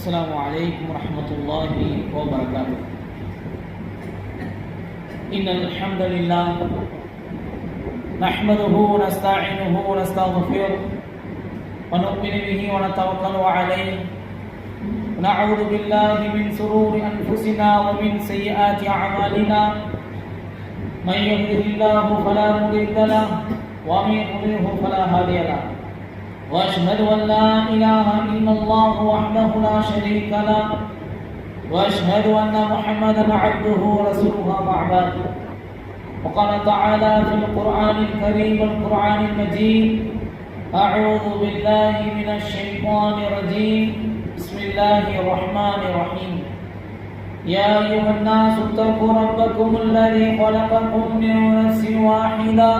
السلام عليكم ورحمة الله وبركاته. إن الحمد لله نحمده ونستعينه ونستغفره ونؤمن به ونتوكل عليه. ونعوذ بالله من شرور أنفسنا ومن سيئات أعمالنا. من يهده الله فلا مضل له ومن يضلله فلا هادي له. وأشهد أن لا إله إلا الله وحده لا شريك له وأشهد أن محمدا عبده ورسوله بعد وقال تعالى في القرآن الكريم والقران المجيد أعوذ بالله من الشيطان الرجيم. بسم الله الرحمن الرحيم. يا أيها الناس اتقوا ربكم الذي خلقكم من نفس واحدة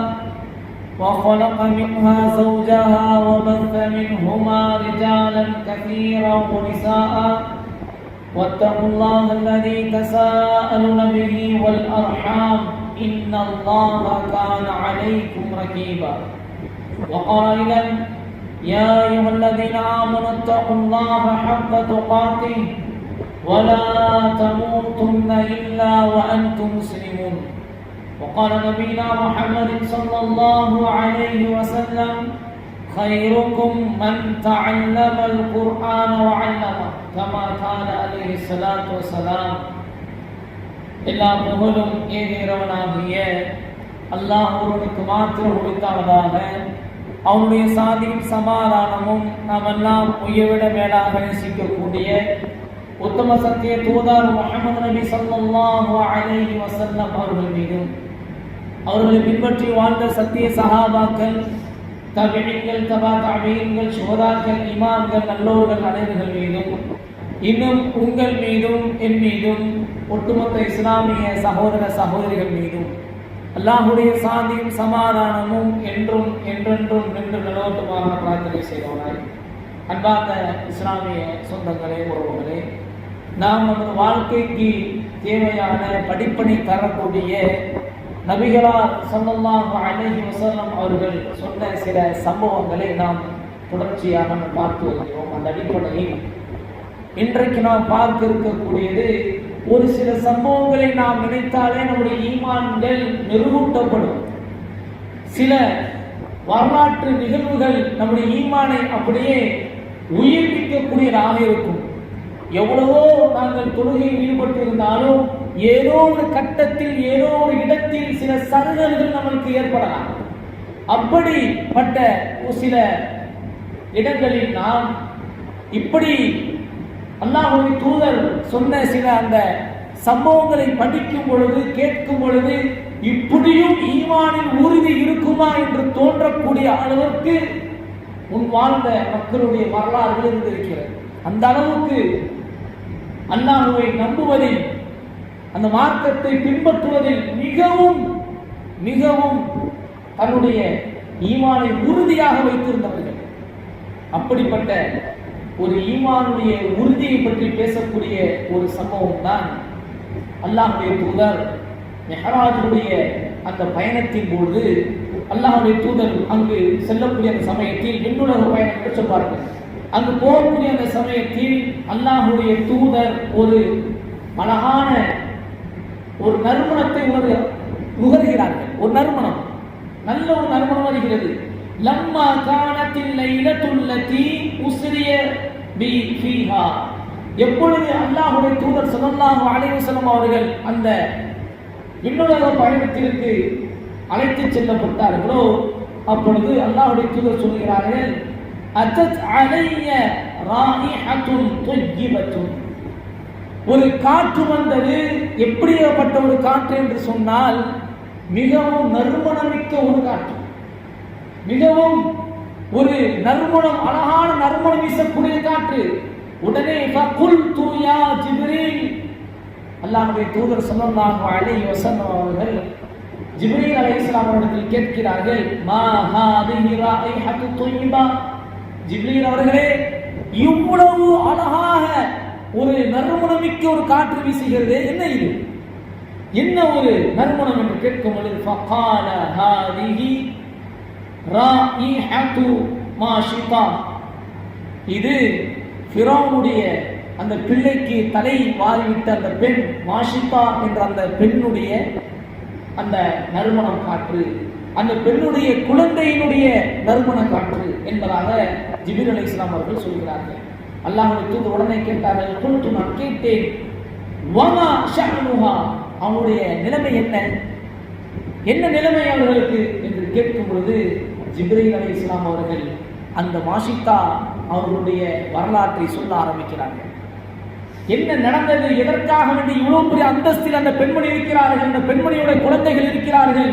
وخلق منها زوجها وبث منهما رجالا كثيرا ونساء. واتقوا الله الذي تساءلون به والأرحام. إن الله كان عليكم رقيبا وقائلا يا أيها الذين آمنوا اتقوا الله حق تقاته. ولا تموتن إلا وأنتم مسلمون. وقال نبينا محمد صلى الله عليه وسلم خيركم من تعلم القرآن وعلمه كما قال عليه الصلاة والسلام எல்லா புகழும் ஏகிறவனாகிய அல்லாஹ் ஒருவனுக்கு மாத்திரம் உரித்தானதாக அவனுடைய சாதியும் சமாதானமும் நாம் எல்லாம் உயர்விட மேலாக நேசிக்கக்கூடிய உத்தம சத்திய தூதார் முகமது நபி ஸல்லல்லாஹு அலைஹி வஸல்லம் அவர்கள் மீதும் அவர்களை பின்பற்றி வாழ்ந்த சத்திய சஹாபாக்கள் தபிகள் தபா தபீன்கள் சுகதாக்கள் இமாம்கள் நல்லோர்கள் அனைவர்கள் மீதும் இன்னும் உங்கள் மீதும் என் மீதும் ஒட்டுமொத்த இஸ்லாமிய சகோதர சகோதரிகள் மீதும் அல்லாஹுடைய சாந்தியும் சமாதானமும் என்றும் என்றென்றும் நின்று நிலவட்டுமாக பிரார்த்தனை செய்தவனாய் அன்பார்ந்த இஸ்லாமிய சொந்தங்களே உறவுகளே நாம் நமது வாழ்க்கைக்கு தேவையான படிப்பனை தரக்கூடிய நபிகளார் சொல்லல்லாஹு அலைஹி வஸல்லம் அவர்கள் சொன்ன சில சம்பவங்களை நாம் தொடர்ச்சியாக பார்த்து வருகிறோம். அந்த அடிப்படையில் இன்றைக்கு நாம் பார்க்க இருக்கக்கூடியது ஒரு சில சம்பவங்களை நாம் நினைத்தாலே நம்முடைய ஈமான்கள் மெருகூட்டப்படும். சில வரலாற்று நிகழ்வுகள் நம்முடைய ஈமானை அப்படியே உயிர்ப்பிக்கக்கூடியதாக இருக்கும். எவ்வளவோ நாங்கள் தொழுகையில் ஈடுபட்டிருந்தாலும் ஏதோ ஒரு கட்டத்தில் ஏதோ ஒரு இடத்தில் சில சருகல்கள் நம்மளுக்கு ஏற்படலாம். அப்படிப்பட்ட ஒரு சில இடங்களில் நாம் இப்படி அல்லாஹுடைய தூதர் சொன்ன சில அந்த சம்பவங்களை படிக்கும் பொழுது கேட்கும் பொழுது இப்படியும் ஈமானின் உறுதி இருக்குமா என்று தோன்றக்கூடிய அளவுக்கு உன் வாழ்ந்த மக்களுடைய வரலாறுகள் இருந்திருக்கிறது. அந்த அளவுக்கு அல்லாஹுவை நம்புவதில் அந்த மார்க்கத்தை பின்பற்றுவதில் மிகவும் மிகவும் தன்னுடைய ஈமானை உறுதியாக வைத்திருந்தவர்கள். அப்படிப்பட்ட ஒரு ஈமானுடைய உறுதியை பற்றி பேசக்கூடிய ஒரு சம்பவம் தான் அல்லாஹுடைய தூதர் மெஹராஜுடைய அந்த பயணத்தின் போது அல்லாஹுடைய தூதர் அங்கு செல்லக்கூடிய அந்த சமயத்தில் விண்ணுலக பயணம் என்று சொல்வார்கள். அங்கு போகக்கூடிய அந்த சமயத்தில் அல்லாஹுடைய தூதர் ஒரு அழகான ஒரு நறுமணத்தை உணர்வு நுகர்கிறார்கள். ஒரு நறுமணம். நல்ல ஒரு நறுமணம் வருகிறது. லம்மா காணத்தில் லைலத்துல்லதி உஸ்ரிய பி ஃபீஹா. எப்பொழுது அல்லாஹுடைய தூதர் ஸல்லல்லாஹு அலைஹி வஸல்லம் அவர்கள் அந்த விண்ணுலக பயணத்திற்கு அழைத்து செல்லப்பட்டார்களோ அப்பொழுது அல்லாஹுடைய தூதர் சொல்கிறார்கள் அத்தத் அலைய ராயிஹத்துன் தொய்யிபத்துன் ஒரு காற்று வந்தது எப்படிப்பட்ட ஒரு காற்று என்று சொன்னால் மிகவும் நறுமணமிக்க ஒரு காற்று. மிகவும் ஒரு நறுமணம் அழகான நறுமணம் வீசக்கூடிய காற்று. உடனே குல் தூயா ஜிபிரீல். அல்லாஹுடைய தூதர் ஸல்லல்லாஹு அலைஹி வசனம் அவர்கள் ஜிப்ரீல் இஸ்லாம் அவர்களிடத்தில் கேட்கிறார்கள் மா ஹாதிஹி ராயிஹத்து துய்யிபா ஜிப்ரீல் அவர்களே இவ்வளவு அழகாக ஒரு நறுமணமிக்க ஒரு காற்று வீசுகிறது என்ன இது? என்ன ஒரு நறுமணம் என்று கேட்கும் பொழுது ஃபகால ஹாதிஹி ராயிஹத்து மாஷிதா இது ஃபிரௌனுடைய அந்த பிள்ளைக்கு தலை வாரிவிட்ட அந்த பெண் மாஷிகா என்ற அந்த பெண்ணுடைய அந்த நறுமணம் காற்று. அந்த பெண்ணுடைய குழந்தையினுடைய நறுமண காற்று என்பதாக ஜிபிர் அலி இஸ்லாம் அவர்கள் சொல்கிறார்கள். அல்லாஹுடைய தூது உடனே கேட்டார்கள் கொண்டு நான் கேட்டேன். வமா ஷஅனுஹா. அவனுடைய நிலைமை என்ன? என்ன நிலைமை அவர்களுக்கு? என்று கேட்கும் பொழுது ஜிப்ரீல் அலி இஸ்லாம் அவர்கள் அந்த வாஷித்தா அவர்களுடைய வரலாற்றை சொல்ல ஆரம்பிக்கிறார்கள். என்ன நடந்தது? எதற்காக வேண்டி இவ்வளவு பெரிய அந்தஸ்தில் அந்த பெண்மணி இருக்கிறார்கள்? அந்த பெண்மணியோட குழந்தைகள் இருக்கிறார்கள்?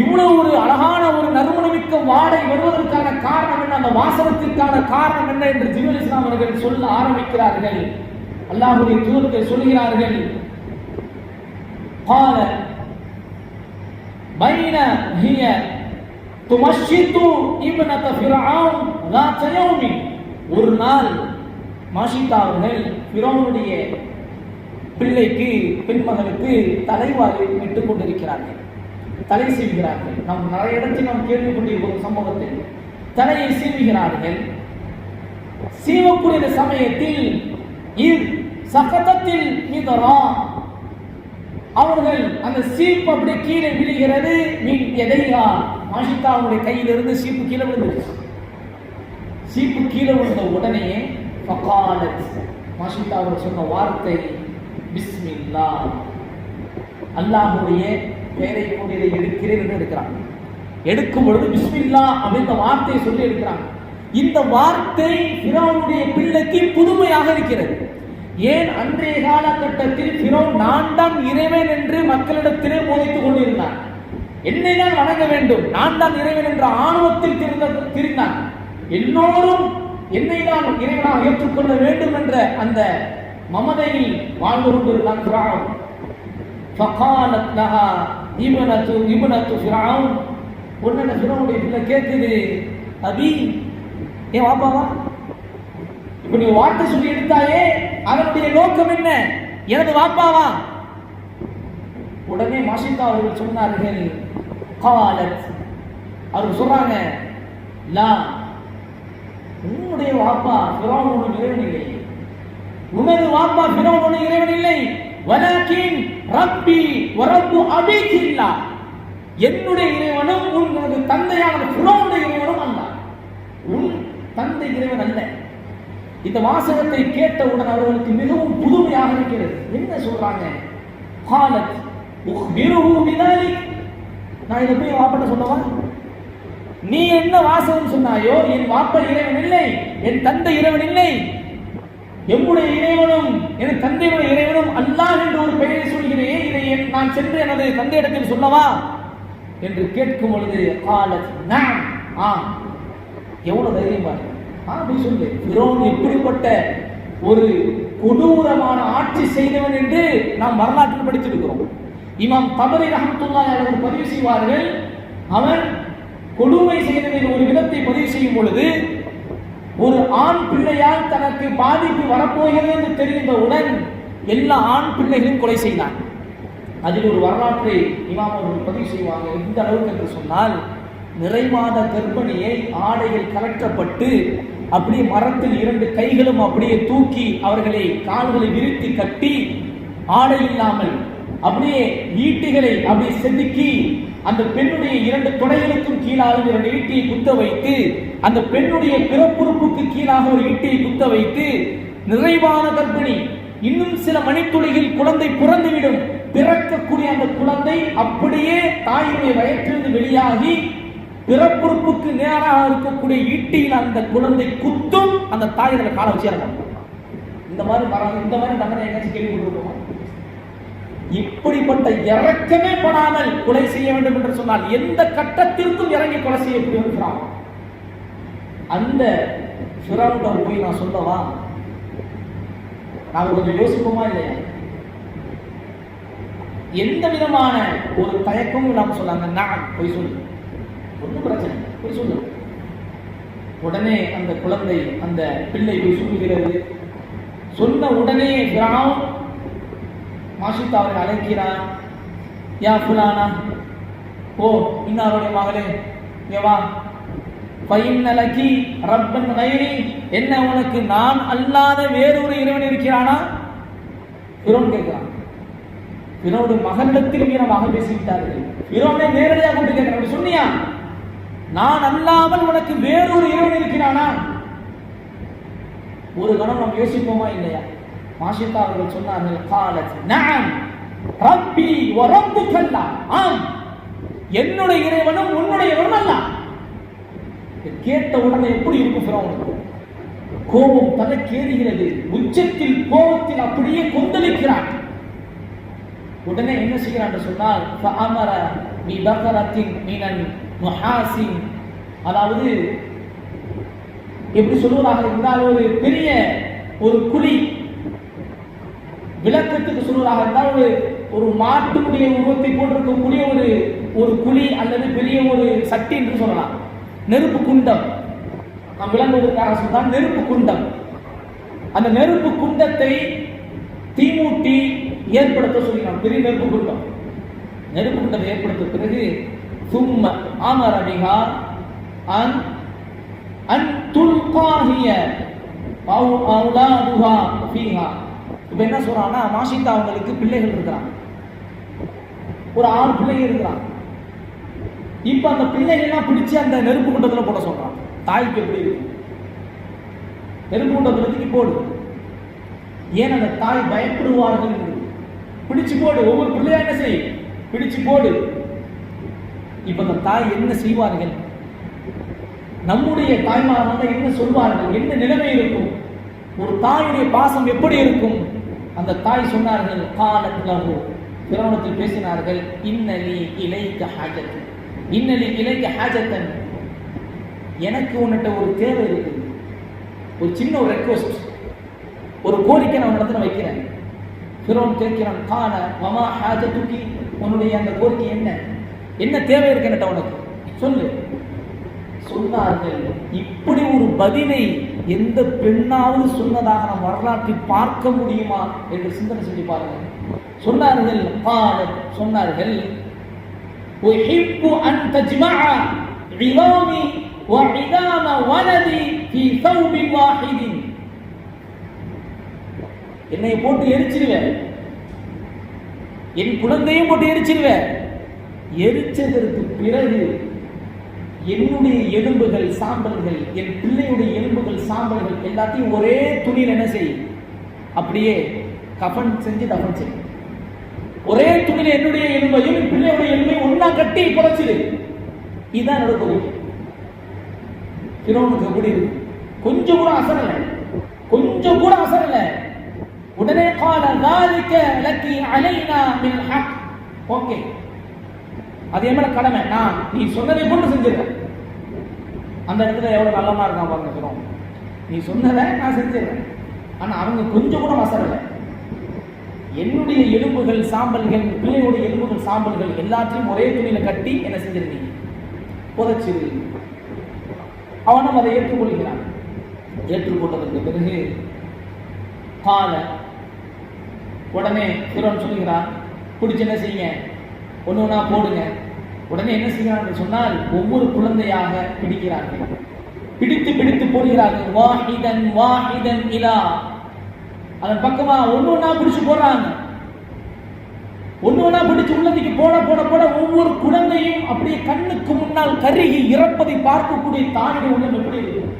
இவ்வளவு ஒரு அழகான ஒரு நறுமணமிக்க வாடை வருவதற்கான காரணம் என்ன அந்த வாசனத்திற்கான காரணம் என்ன என்று ஜிபுல் இஸ்லாம் அவர்கள் சொல்ல ஆரம்பிக்கிறார்கள் அல்லாஹுடைய தூதர்கள் சொல்கிறார்கள் قال بين هي تمشط ابنة فرعون ذات يوم ஒரு நாள் மாஷிதா அவர்கள் பிறவனுடைய பிள்ளைக்கு பெண்மகனுக்கு தலைவாரி விட்டுக் கொண்டிருக்கிறார்கள் தலை சீவுகிறார்கள். நாம் நிறைய இடத்தில் நாம் கேள்விப்பட்டிருக்கிறோம் சம்பவத்தில் தலையை சீவுகிறார்கள். சீவக்கூடிய சமயத்தில் சகதத்தில் மிதரா அவர்கள் அந்த சீப்பு அப்படியே கீழே விழுகிறது. மீன் எதையா? மாஷிகா அவனுடைய கையிலிருந்து சீப்பு கீழே விழுந்துருச்சு சீப்பு கீழே விழுந்த உடனே ஃபகாலத் மாஷிகா அவர் சொன்ன வார்த்தை பிஸ்மில்லா. அல்லாஹுடைய வேலை கொண்டு இதை எடுக்கிறேன் என்று எடுக்கிறான். எடுக்கும் பொழுது பிஸ்மில்லா அப்படின்ற வார்த்தையை சொல்லி எடுக்கிறான். இந்த வார்த்தை பிறவனுடைய பிள்ளைக்கு புதுமையாக இருக்கிறது. ஏன் அன்றைய காலகட்டத்தில் பிறோன் நான் தான் இறைவன் என்று மக்களிடத்திலே போதித்துக் கொண்டிருந்தான். என்னை தான் வணங்க வேண்டும். நான் தான் இறைவன் என்ற ஆணவத்தில் திருந்த திரிந்தான். எல்லோரும் என்னை தான் இறைவனாக ஏற்றுக்கொள்ள வேண்டும் என்ற அந்த மமதையில் வாழ்ந்து கொண்டிருந்தான் பிரான் ஈமனத்து ஈமனத்து ஃபிராவும் ஒன்னு ஃபிராவுடைய பிள்ளை கேட்குது அபி ஏன் வாப்பாவா? இப்போ நீ வார்த்தை சொல்லி எடுத்தாயே அதனுடைய நோக்கம் என்ன? எனது வாப்பாவா? உடனே மாஷிதா அவர்கள் சொன்னார்கள் காலத். அவர்கள் சொல்றாங்க லா உன்னுடைய வாப்பா பிறவனோட இறைவன் இல்லை. உனது வாப்பா பிறவனோட இறைவன் இல்லை. வலக்கின் ரப்பி வரப்பு அபிகில்லா என்னுடைய இறைவனும் உனது தந்தையான புறவுடைய இறைவனும் அல்ல. உன் தந்தை இறைவன் அல்ல. இந்த வாசகத்தை கேட்டவுடன் அவர்களுக்கு மிகவும் புதுமையாக இருக்கிறது. என்ன சொல்றாங்க? காலத் உஹ்பிருஹு நான் இதை போய் வாப்பட்ட சொல்லவா? நீ என்ன வாசகம் சொன்னாயோ என் வாப்பன் இறைவன் இல்லை என் தந்தை இறைவன் இல்லை எம்முடைய இறைவனும் நான் சென்று எனது தந்தையிடத்தில் சொல்லவா? என்று கேட்கும் பொழுது ஆம். எவ்வளவு தைரியம் பாருங்க சொல்லு. பிரோன் எப்படிப்பட்ட ஒரு கொடூரமான ஆட்சி செய்தவன் என்று நாம் வரலாற்றில் படித்திருக்கிறோம். இமாம் தபரி ரஹமத்துல்லா அவர்கள் பதிவு செய்வார்கள். அவன் கொடுமை செய்ததின் ஒரு விதத்தை பதிவு செய்யும் பொழுது ஒரு ஆண் பிள்ளையால் தனக்கு பாதிப்பு வரப்போகிறது என்று தெரிந்தவுடன் எல்லா ஆண் பிள்ளைகளும் கொலை செய்தான். அதில் ஒரு வரலாற்றை இமாம் அவர்கள் பதிவு செய்வாங்க எந்த அளவுக்கு என்று சொன்னால் நிறைமாத கர்ப்பிணியை ஆடைகள் கலற்றப்பட்டு அப்படியே மரத்தில் இரண்டு கைகளும் அப்படியே தூக்கி அவர்களை கால்களை விரித்து கட்டி ஆடை இல்லாமல் அப்படியே ஈட்டிகளை அப்படியே செதுக்கி அந்த பெண்ணுடைய இரண்டு தொடைகளுக்கும் கீழாக இரண்டு ஈட்டியை குத்த வைத்து அந்த பெண்ணுடைய பிறப்புறுப்புக்கு கீழாக ஒரு ஈட்டியை குத்த வைத்து நிறைவான கர்ப்பிணி இன்னும் சில மணித்துளையில் குழந்தை பிறந்துவிடும். பிறக்கக்கூடிய அந்த குழந்தை அப்படியே தாயினுடைய வயிற்றிலிருந்து வெளியாகி பிறப்புறுப்புக்கு நேராக இருக்கக்கூடிய ஈட்டியில் அந்த குழந்தை குத்தும் அந்த தாய் அதில் காலை வச்சு இந்த மாதிரி மரம் இந்த மாதிரி தண்டனை எங்கேயாச்சும் கேள்விப்பட்டிருக்கோம்? இப்படிப்பட்ட இறக்கமே படாமல் கொலை செய்ய வேண்டும் என்று சொன்னால் எந்த கட்டத்திற்கும் இறங்கி கொலை செய்யக்கூடிய அந்த ஃபிராவுட்ட போய் நான் சொல்லவா? நாங்கள் கொஞ்சம் யோசிப்போமா இல்லையா? எந்த விதமான ஒரு தயக்கமும் இல்லாமல் சொன்னாங்க நான் போய் சொல்லு. ஒன்றும் பிரச்சனை பொய் போய் சொல்லு. உடனே அந்த குழந்தை அந்த பிள்ளை போய் சொல்லுகிறது சொன்ன உடனே கிராம் மாஷித் அவரை அழைக்கிறார் யா புலானா ஓ இன்னாருடைய மகளே ஏவா வா. ரப்பன் கைரி என்ன உனக்கு நான் அல்லாத வேறொரு இறைவன் இருக்கிறானா? பிறோன் கேட்கிறான். பிறோடு மகனிடத்தில் வீரமாக பேசிவிட்டார்கள். பிறோனை நேரடியாக கொண்டு கேட்கிறான் அப்படி சொன்னியா? நான் அல்லாமல் உனக்கு வேறொரு இறைவன் இருக்கிறானா? ஒரு கணம் நாம் யோசிப்போமா இல்லையா? மாஷிதா அவர்கள் சொன்னார்கள் காலத் நான் ரப்பி வ கல்லா ஆம் என்னுடைய இறைவனும் உன்னுடைய இறைவனும் அல்ல. கேட்ட உடனே எப்படி இருக்கும் ஃபிரௌனுக்கு கோபம் தலைக்கேறுகிறது உச்சத்தில் கோபத்தில் அப்படியே கொந்தளிக்கிறான். உடனே என்ன செய்கிறான் என்று சொன்னால் ஃபஅமர பி பக்கரத்தின் மீனன் முஹாசின். அதாவது எப்படி சொல்வதாக இருந்தால் ஒரு பெரிய ஒரு குழி. விளக்கத்துக்கு சொல்வதாக இருந்தால் ஒரு ஒரு மாட்டுடைய உருவத்தை போட்டிருக்கக்கூடிய ஒரு ஒரு குழி அல்லது பெரிய ஒரு சட்டி என்று சொல்லலாம். நெருப்பு குண்டம். நாம் விளங்குவதற்காக சொன்னால் நெருப்பு குண்டம். அந்த நெருப்பு குண்டத்தை தீமூட்டி ஏற்படுத்த சொல்லினான் பெரிய நெருப்பு குண்டம் நெருப்பு குண்டத்தை ஏற்படுத்த பிறகு சும்ம ஆமர் அடிகா அன் அன் துல்காகிய அவுலாதுஹா ஃபீஹா. இப்போ என்ன சொல்றான்னா மாஷிதா அவங்களுக்கு பிள்ளைகள் இருக்கிறான் ஒரு ஆறு பிள்ளைகள் இருக்கிறான் இப்போ அந்த பிள்ளைகள்லாம் பிடிச்சு அந்த நெருப்பு குண்டத்தில் போட சொல்றான் தாய்க்கு எப்படி இருக்கு? நெருப்பு குண்டத்தில் தூக்கி போடு. ஏன் அந்த தாய் பயப்படுவார்கள் என்று பிடிச்சு போடு ஒவ்வொரு பிள்ளையா என்ன செய்? பிடிச்சு போடு. இப்ப அந்த தாய் என்ன செய்வார்கள்? நம்முடைய தாய்மார்கள் என்ன சொல்வார்கள்? என்ன நிலைமை இருக்கும்? ஒரு தாயுடைய பாசம் எப்படி இருக்கும்? அந்த தாய் சொன்னார்கள் காலத்லஹு பிரவணத்தில் பேசினார்கள் இன்னலி இலைக்க ஹாஜத். இன்னலி இலைக்க ஹாஜத்தன். எனக்கு உன்னிட்ட ஒரு தேவை இருக்குது. ஒரு சின்ன ஒரு ரெக்வஸ்ட் ஒரு கோரிக்கை நான் உன்னிடத்துல வைக்கிறேன். பிறவன் கேட்கிறான் காண மமா ஹாஜத்துக்கி உன்னுடைய அந்த கோரிக்கை என்ன என்ன தேவை இருக்கு என்கிட்ட உனக்கு சொல்லு சொன்னார்கள் இப்படி ஒரு பதிலை எந்த பெண்ணாவது சொன்னதாக நாம் வரலாற்றில் பார்க்க முடியுமா என்று சிந்தனை செஞ்சு பாருங்கள் சொன்னார்கள் قالت சொன்னார்கள் أحب أن تجمع عظامي وعظام ولدي في ثوب واحد என்னை போட்டு எரிச்சிருவேன். என் குழந்தையும் போட்டு எரிச்சிருவேன். எரிச்சதற்கு பிறகு என்னுடைய எலும்புகள் சாம்பல்கள் என் பிள்ளையுடைய எலும்புகள் சாம்பல்கள் எல்லாத்தையும் ஒரே துணியில் என்ன செய்யும்? அப்படியே கஃபன் செஞ்சு தஃபன் செய்யும் ஒரே துணியில் என்னுடைய எலும்பையும் என் பிள்ளையுடைய எலும்பையும் ஒன்னா கட்டி புதைச்சிடு. இதுதான் என்னோட கோரிக்கை எப்படி இருக்கு? கொஞ்சம் கூட அசரலை. கொஞ்சம் கூட அசரலை. உடனே கால ذلك لك علينا من الحق ஓகே அது என் மேல கடமை நான் நீ சொன்னதை கொண்டு செஞ்சிருக்கேன் அந்த இடத்துல எவ்வளவு நல்லமா இருக்கான் பாருங்க பிறவன் நீ சொன்னதை நான் செஞ்சிருக்கேன் ஆனா அவங்க கொஞ்சம் கூட அசரல என்னுடைய எலும்புகள் சாம்பல்கள் பிள்ளையுடைய எலும்புகள் சாம்பல்கள் எல்லாத்தையும் ஒரே துணியில கட்டி என்ன செஞ்சிருந்தீங்க புதைச்சிரு அவனும் அதை ஏற்றுக்கொள்கிறான் ஏற்றுக்கொண்டதற்கு பிறகு கால உடனே பிறன் சொல்லுகிறான் குடிச்சு என்ன செய்யுங்க? ஒன்று ஒன்றா போடுங்க. உடனே என்ன செய்கிறார்கள் சொன்னால் ஒவ்வொரு குழந்தையாக பிடிக்கிறார்கள். பிடித்து பிடித்து போடுகிறார்கள். வாஹிதன் வாஹிதன் இலா. அதன் பக்கமா ஒன்று ஒன்றா பிடிச்சு போடுறாங்க. ஒன்று ஒன்றா பிடிச்சு உள்ளதுக்கு போட போட போட ஒவ்வொரு குழந்தையும் அப்படியே கண்ணுக்கு முன்னால் கருகி இறப்பதை பார்க்கக்கூடிய தாயுடைய உள்ளம் எப்படி இருக்கும்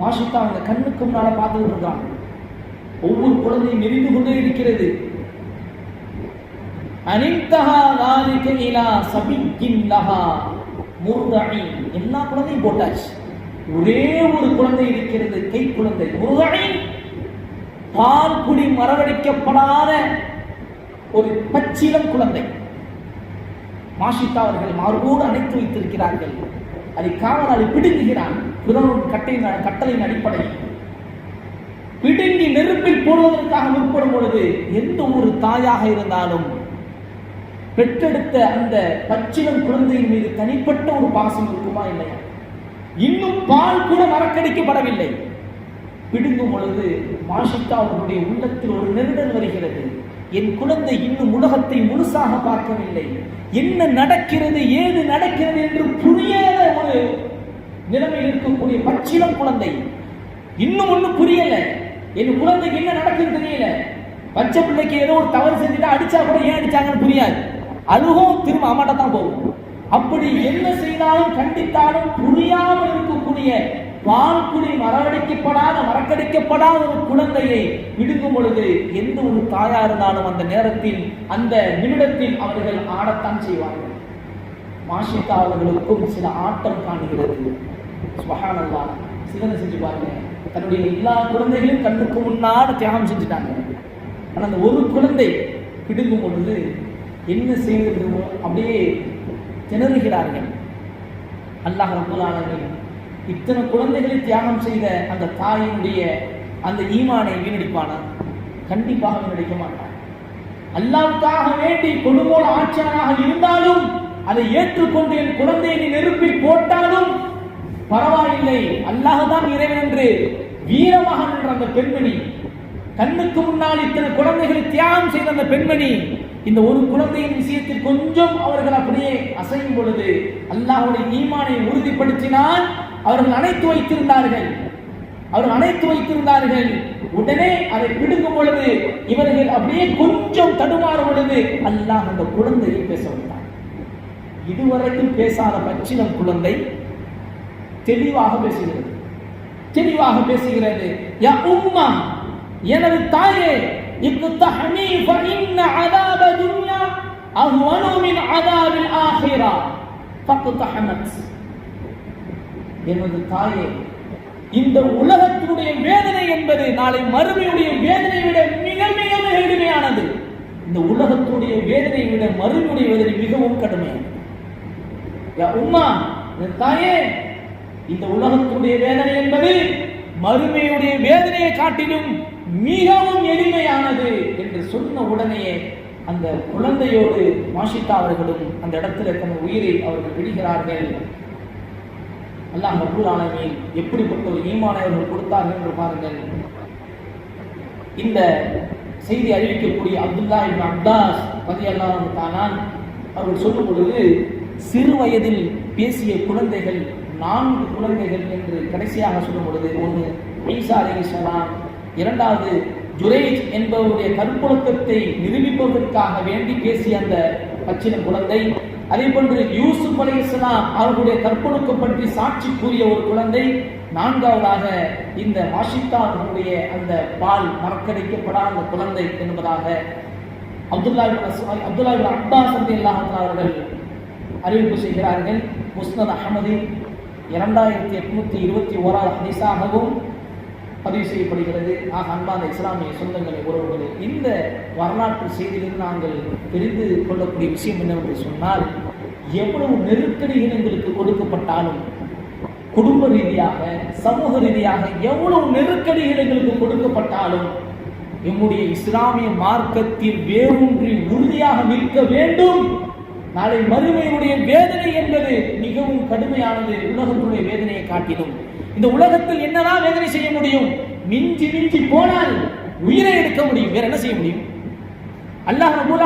மாஷித்தா அந்த கண்ணுக்கு முன்னால பார்த்துட்டு இருக்காங்க ஒவ்வொரு குழந்தையும் எரிந்து கொண்டே இருக்கிறது. அனிந்தஹா லாலிக இலா லஹா முர்தஇ எல்லா குழந்தையும் போட்டாச்சு. ஒரே ஒரு குழந்தை இருக்கிறது கை குழந்தை. முருகனை பால் குடி மரவடிக்கப்படாத ஒரு பச்சிலம் குழந்தை. மாஷிதா அவர்கள் மார்போடு அணைத்து வைத்திருக்கிறார்கள். அதை காவலாளி பிடுங்குகிறான். புதனும் கட்டையின் கட்டளையின் அடிப்படையில். பிடுங்கி நெருப்பில் போடுவதற்காக முற்படும் பொழுது எந்த ஒரு தாயாக இருந்தாலும் பெற்றெடுத்த அந்த பச்சிலம் குழந்தையின் மீது தனிப்பட்ட ஒரு பாசம் இருக்குமா இல்லையா? இன்னும் பால் கூட மறக்கடிக்கப்படவில்லை. பிடுங்கும் பொழுது மாஷிதா அவர்களுடைய உள்ளத்தில் ஒரு நெருடல் வருகிறது. என் குழந்தை இன்னும் உலகத்தை முழுசாக பார்க்கவில்லை. என்ன நடக்கிறது ஏது நடக்கிறது என்று புரியாத ஒரு நிலைமையில் இருக்கக்கூடிய பச்சிலம் குழந்தை இன்னும் ஒன்றும் புரியலை. என் குழந்தைக்கு என்ன நடக்குன்னு தெரியல. பச்சை பிள்ளைக்கு ஏதோ ஒரு தவறு செஞ்சுட்டா அடிச்சா கூட ஏன் அடிச்சாங்கன்னு புரியாது. அதுவும் திரும்ப அம்மாட்ட தான் போகும். அப்படி என்ன செய்தாலும் கண்டித்தாலும் புரியாமல் இருக்கக்கூடிய வாழ்க்குடி மரவடைக்கப்படாத மறக்கடிக்கப்படாத ஒரு குழந்தையை விடுங்கும் பொழுது எந்த ஒரு தாயா இருந்தாலும் அந்த நேரத்தில் அந்த நிமிடத்தில் அவர்கள் ஆடத்தான் செய்வார்கள். மாஷித்தா அவர்களுக்கும் சில ஆட்டம் காணுகிறது. சுபஹானல்லா சிந்தனை செஞ்சு பாருங்க. தன்னுடைய எல்லா குழந்தைகளையும் கண்ணுக்கு முன்னாடி தியாகம் செஞ்சுட்டாங்க. ஆனால் அந்த ஒரு குழந்தை பிடுங்கும் பொழுது என்ன செய்வது அப்படியே திணறுகிறார்கள். அல்லாஹ் ரபுல் இத்தனை குழந்தைகளை தியாகம் செய்த அந்த தாயினுடைய அந்த ஈமானை வீணடிப்பானா? கண்டிப்பாக வீணடிக்க மாட்டான். அல்லாவுக்காக வேண்டி கொடுங்கோல் ஆட்சியாளராக இருந்தாலும் அதை ஏற்றுக்கொண்டு என் குழந்தையை நெருப்பி நெருப்பில் போட்டாலும் பரவாயில்லை அல்லாஹ் தான் இறைவன் என்று வீரமாக நின்ற அந்த பெண்மணி கண்ணுக்கு முன்னால் இத்தனை குழந்தைகளை தியாகம் செய்த அந்த பெண்மணி இந்த ஒரு குழந்தையின் விஷயத்தில் கொஞ்சம் அவர்கள் அப்படியே அசையும் பொழுது அல்லாஹுடைய ஈமானை உறுதிப்படுத்தினால் அவர்கள் அணைத்து வைத்திருந்தார்கள். அவர்கள் அணைத்து வைத்திருந்தார்கள். உடனே அதை பிடுங்கும் பொழுது இவர்கள் அப்படியே கொஞ்சம் தடுமாறும் பொழுது அல்லாஹ் அந்த குழந்தையை பேச வந்தார் இதுவரைக்கும் பேசாத பச்சிலம் குழந்தை தெளிவாக பேசுகிறது. தெளிவாக பேசுகிறது. யா உம்மா எனது தாயே இக்குத்தஹமி ஃபஇன்ன அதாப துன்யா அஹ்வனு மின் அதாபில் ஆஹிரா. ஃபக்குத்தஹமத் எனது தாயே இந்த உலகத்தினுடைய வேதனை என்பது நாளை மறுமையுடைய வேதனை விட மிக மிக மிக கடுமையானது இந்த உலகத்துடைய வேதனை விட மறுமையுடைய வேதனை மிகவும் கடுமையானது. யா உம்மா என் தாயே இந்த உலகத்துடைய வேதனை என்பது மறுமையுடைய வேதனையை காட்டிலும் மிகவும் எளிமையானது என்று சொன்ன உடனேயே அந்த குழந்தையோடு மாஷிதா அவர்களும் அந்த இடத்துல தன் உயிரை அவர்கள் விடுகிறார்கள். அல்லாஹ் மபூர் ஆலமீன் எப்படிப்பட்ட ஒரு ஈமானை அவர்கள் கொடுத்தார்கள் என்று பாருங்கள். இந்த செய்தி அறிவிக்கக்கூடிய அப்துல்லா இப்னு அப்தாஸ் ரதி அல்லாஹ் தானான் அவர்கள் சொல்லும் பொழுது சிறு வயதில் பேசிய குழந்தைகள் நான்கு குழந்தைகள் என்று கடைசியாக சொல்லும் பொழுது ஒன்று ஈசா அலிஸ்லாம் இரண்டாவது ஜுரேஜ் என்பவருடைய கற்பொழுக்கத்தை நிரூபிப்பதற்காக வேண்டி பேசிய அந்த பச்சின குழந்தை அதே போன்று யூசுப் அலி இஸ்லாம் அவர்களுடைய கற்பொழுக்கம் பற்றி சாட்சி கூறிய ஒரு குழந்தை நான்காவதாக இந்த வாஷித்தா அவர்களுடைய அந்த பால் மறக்கடிக்கப்படாத குழந்தை என்பதாக அப்துல்லா அஸ்- அப்துல்லா இப்னு அப்பாஸ் அல்லாஹ் அவர்கள் அறிவிப்பு செய்கிறார்கள். முஸ்னத் அஹமது இரண்டாயிரத்தி எட்நூத்தி இருபத்தி ஓராவது ஹதீஸாகவும் பதிவு செய்யப்படுகிறது. ஆக அன்பான இஸ்லாமிய சொந்தங்களை உறவுகளே இந்த வரலாற்று செய்தியிலிருந்து நாங்கள் தெரிந்து கொள்ளக்கூடிய விஷயம் என்னவென்று சொன்னால் எவ்வளவு நெருக்கடிகள் எங்களுக்கு கொடுக்கப்பட்டாலும் குடும்ப ரீதியாக சமூக ரீதியாக எவ்வளவு நெருக்கடிகள் எங்களுக்கு கொடுக்கப்பட்டாலும் எம்முடைய இஸ்லாமிய மார்க்கத்தில் வேரூன்றி உறுதியாக நிற்க வேண்டும். நாளை மறுமையுடைய வேதனை என்பது மிகவும் கடுமையானது உலகத்துடைய வேதனையை காட்டிலும். இந்த உலகத்தில் என்னதான் வேதனை செய்ய முடியும்? மிஞ்சி மிஞ்சி போனால் உயிரை எடுக்க முடியும். வேற என்ன செய்ய முடியும்? அல்லாஹ் ரபுல்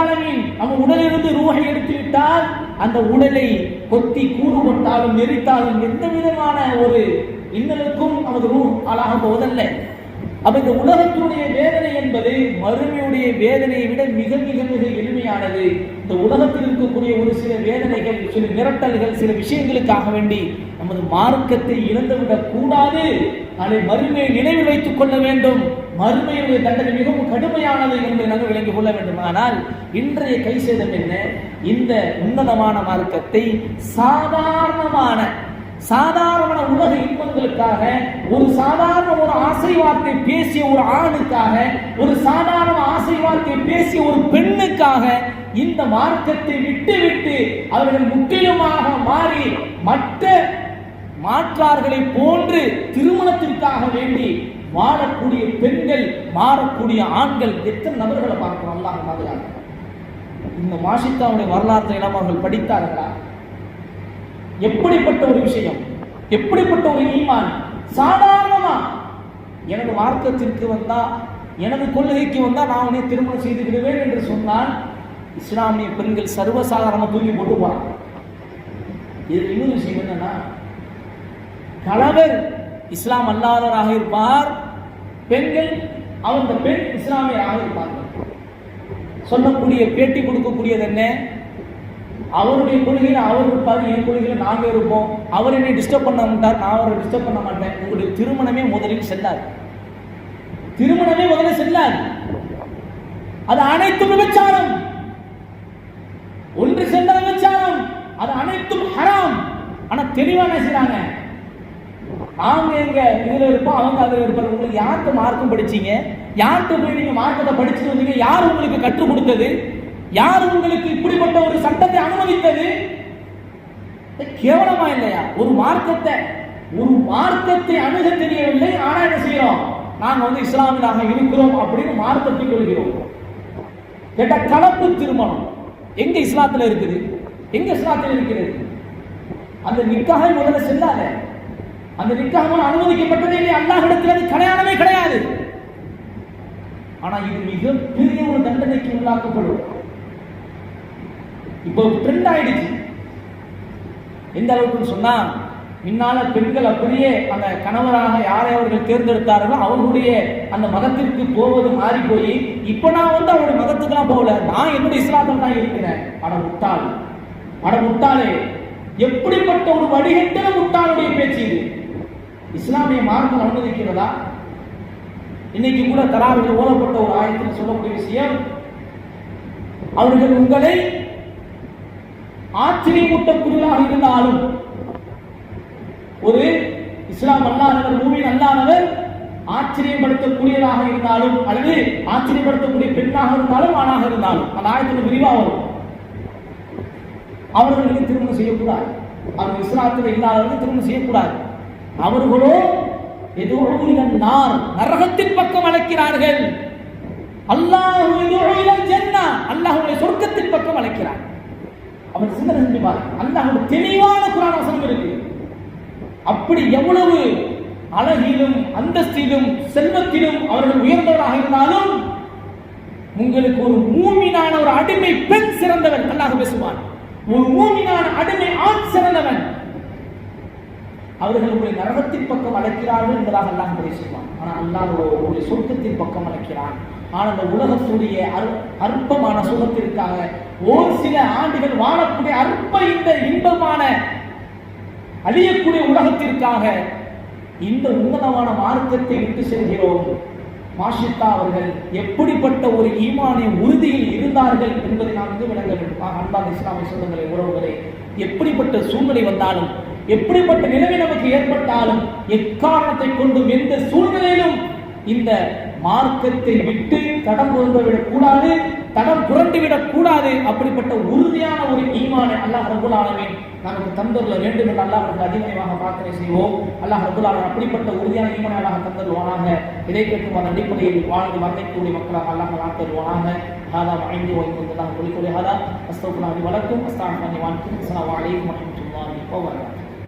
அவன் உடலிருந்து ரூஹை எடுத்து விட்டால் அந்த உடலை கொத்தி கூறு கொட்டாலும் நெறித்தாலும் எந்த விதமான ஒரு இன்னலுக்கும் நமது ரூ ஆளாக போவதல்ல. அப்ப இந்த உலகத்தினுடைய வேதனை என்பது மறுமையுடைய வேதனையை விட மிக மிக மிக எளிமையானது. இந்த உலகத்தில் இருக்கக்கூடிய ஒரு சில வேதனைகள் சில மிரட்டல்கள் சில விஷயங்களுக்காக வேண்டி நமது மார்க்கத்தை இழந்துவிடக் கூடாது. அதை மறுமையை நினைவில் வைத்துக் கொள்ள வேண்டும். மறுமையுடைய தண்டனை மிகவும் கடுமையானது என்று நாங்கள் விளங்கிக் கொள்ள வேண்டும். ஆனால் இன்றைய கை சேதம் என்ன? இந்த உன்னதமான மார்க்கத்தை சாதாரணமான சாதாரண உலக இன்பங்களுக்காக ஒரு சாதாரண ஒரு ஆசை வார்த்தை பேசிய ஒரு ஆணுக்காக ஒரு சாதாரண ஆசை வார்த்தை பேசிய ஒரு பெண்ணுக்காக இந்த மார்க்கத்தை விட்டு விட்டு அவர்கள் முற்றிலுமாக மாறி மற்ற மாற்றார்களை போன்று திருமணத்திற்காக வேண்டி வாழக்கூடிய பெண்கள் மாறக்கூடிய ஆண்கள் எத்தனை நபர்களை பார்க்கிறோம்? அல்லாஹ் இந்த மாஷித்தாவுடைய வரலாற்றை எல்லாம் அவர்கள் படித்தார்களா? எப்படிப்பட்ட ஒரு விஷயம்? எப்படிப்பட்ட ஒரு ஈமான்? சாதாரணமா. எனது மார்க்கத்திற்கு வந்தா எனது கொள்கைக்கு வந்தா நான் உன்னை திருமணம் செய்து விடுவேன் என்று சொன்னால் இஸ்லாமிய பெண்கள் சர்வசாதாரணமாக தூக்கி போட்டு போறாங்க. இதில் இன்னொரு விஷயம் என்னன்னா கணவர் இஸ்லாம் அல்லாதவராக இருப்பார் பெண்கள் அவங்க பெண் இஸ்லாமியராக இருப்பார்கள். சொல்லக்கூடிய பேட்டி கொடுக்கக்கூடியது என்ன? அவருடைய கொள்கையில அவர் இருப்பார் என் கொள்கையில நாங்க இருப்போம். அவர் என்னை டிஸ்டர்ப் பண்ண மாட்டார் நான் அவரை டிஸ்டர்ப் பண்ண மாட்டேன். உங்களுடைய திருமணமே முதலில் செல்லாது. திருமணமே முதலில் செல்லாது. அது அனைத்தும் விபச்சாரம். ஒன்று சென்ற விபச்சாரம். அது அனைத்தும் ஹராம். ஆனா தெளிவா செய்யறாங்க அவங்க எங்க இதுல இருப்போம் அவங்க அதுல இருப்பாங்க. உங்களுக்கு யார்கிட்ட மார்க்கும் படிச்சீங்க? யார்கிட்ட போய் நீங்க மார்க்கத்தை படிச்சுட்டு வந்தீங்க? யார் உங்களுக்கு கற்றுக் கொடுத்தது? யார் உங்களுக்கு இப்படிப்பட்ட ஒரு சட்டத்தை அனுமதித்தது? கேவலமா இல்லையா? ஒரு மார்க்கத்தை ஒரு மார்க்கத்தை அணுக தெரியவில்லை ஆனா என்ன செய்யறோம்? நாங்க வந்து இஸ்லாமியராக இருக்கிறோம் அப்படின்னு மார்க்கத்தை கொள்கிறோம். கேட்ட கலப்பு திருமணம். எங்க இஸ்லாத்துல இருக்குது? எங்க இஸ்லாத்துல இருக்கிறது? அந்த நிக்காக முதல்ல செல்லாத. அந்த நிக்காக அனுமதிக்கப்பட்டதே இல்லை அல்லாஹிடத்தில் அது கல்யாணமே கிடையாது. ஆனா இது மிகப்பெரிய ஒரு தண்டனைக்கு உள்ளாக்கப்படும். இப்போ ட்ரெண்ட் ஆயிடுச்சு. எந்த அளவுக்குன்னு சொன்னா முன்னால பெண்கள் அப்படியே அந்த கணவராக யாரை அவர்கள் தேர்ந்தெடுத்தார்களோ அவர்களுடைய அந்த மதத்திற்கு போவது மாறி போய் இப்போ நான் வந்து அவருடைய மதத்துக்குலாம் போகல. நான் என்னுடைய இஸ்லாத்தில் தான் இருக்கிறேன். அட முட்டாள். அட முட்டாளே. எப்படிப்பட்ட ஒரு வடிகட்டின முட்டாளுடைய பேச்சு இது? இஸ்லாமிய மார்க்கம் அனுமதிக்கிறதா? இன்னைக்கு கூட தராவில் ஓதப்பட்ட ஒரு ஆயத்தில் சொல்லக்கூடிய விஷயம் அவர்கள் உங்களை ஆச்சரியமூட்டக்கூடியதாக இருந்தாலும் ஒரு இஸ்லாம் அல்லாதவர் மூவின் அல்லாதவர் ஆச்சரியப்படுத்தக்கூடியதாக இருந்தாலும் அல்லது ஆச்சரியப்படுத்தக்கூடிய பெண்ணாக இருந்தாலும் ஆணாக இருந்தாலும் அந்த ஆயத்தில் விரிவாக வரும். அவர்களுக்கு திருமணம் செய்யக்கூடாது. அவர்கள் இஸ்லாத்தில் இல்லாதவர்கள் திருமணம் செய்யக்கூடாது. அவர்களோ ஏதோ நார் நரகத்தின் பக்கம் அழைக்கிறார்கள். அல்லாஹ் அல்லாஹுடைய சொர்க்கத்தின் பக்கம் அழைக்கிறார் அவர் சிந்தனை செஞ்சு அந்த அல்லாஹ் தெளிவான குரான் வசனம் இருக்கு. அப்படி எவ்வளவு அழகிலும் அந்தஸ்திலும் செல்வத்திலும் அவர்கள் உயர்ந்தவராக இருந்தாலும் உங்களுக்கு ஒரு மூமினான ஒரு அடிமை பெண் சிறந்தவன் அல்லாஹ் பேசுவான். ஒரு மூமினான அடிமை ஆண் சிறந்தவன். அவர்கள் உங்களை நரகத்தின் பக்கம் அழைக்கிறார்கள் என்பதாக அல்லாஹ் பேசுவான். ஆனால் அல்லாஹ் உங்களை சொர்க்கத்தின் பக்கம் அழைக்கிறான். ஆனால் அந்த உலகத்துடைய அற்பமான சுகத்திற்காக ஒரு சில ஆண்டுகள் வாழக்கூடிய அற்ப இந்த இன்பமான அழியக்கூடிய உலகத்திற்காக இந்த உன்னதமான மார்க்கத்தை விட்டு செல்கிறோம். மாஷித்தா அவர்கள் எப்படிப்பட்ட ஒரு ஈமானிய உறுதியில் இருந்தார்கள் என்பதை நாம் வந்து விளங்க வேண்டும். ஆக, அன்பான இஸ்லாமிய சொந்தங்களை உறவுகளை எப்படிப்பட்ட சூழ்நிலை வந்தாலும் எப்படிப்பட்ட நிலைமை நமக்கு ஏற்பட்டாலும் எக்காரணத்தை கொண்டும் எந்த சூழ்நிலையிலும் இந்த மார்க்கத்தை விட்டு தடம் புரண்டு விடக் கூடாது தடம் புரண்டு விடக் கூடாது அப்படிப்பட்ட உறுதியான ஒரு ஈமான அல்லாஹ் ரபுல் ஆலமீன் நமக்கு தந்தருள வேண்டும் என்று அல்லாஹ் நமக்கு அதிகமாக பிரார்த்தனை செய்வோம் அல்லாஹ் ரபுல் ஆலமீன் அப்படிப்பட்ட உறுதியான ஈமான அல்லாஹ் தந்தருவானாக இதை கேட்கும் அந்த அடிப்படையில் வாழ்ந்து வர்ணிக்கக்கூடிய மக்களாக அல்லாஹ் ஆத்தருவானாக هذا ما عندي وإن كنت الله قولي قولي هذا أستغفر الله لي ولكم أستغفر الله وعنكم السلام عليكم ورحمة الله وبركاته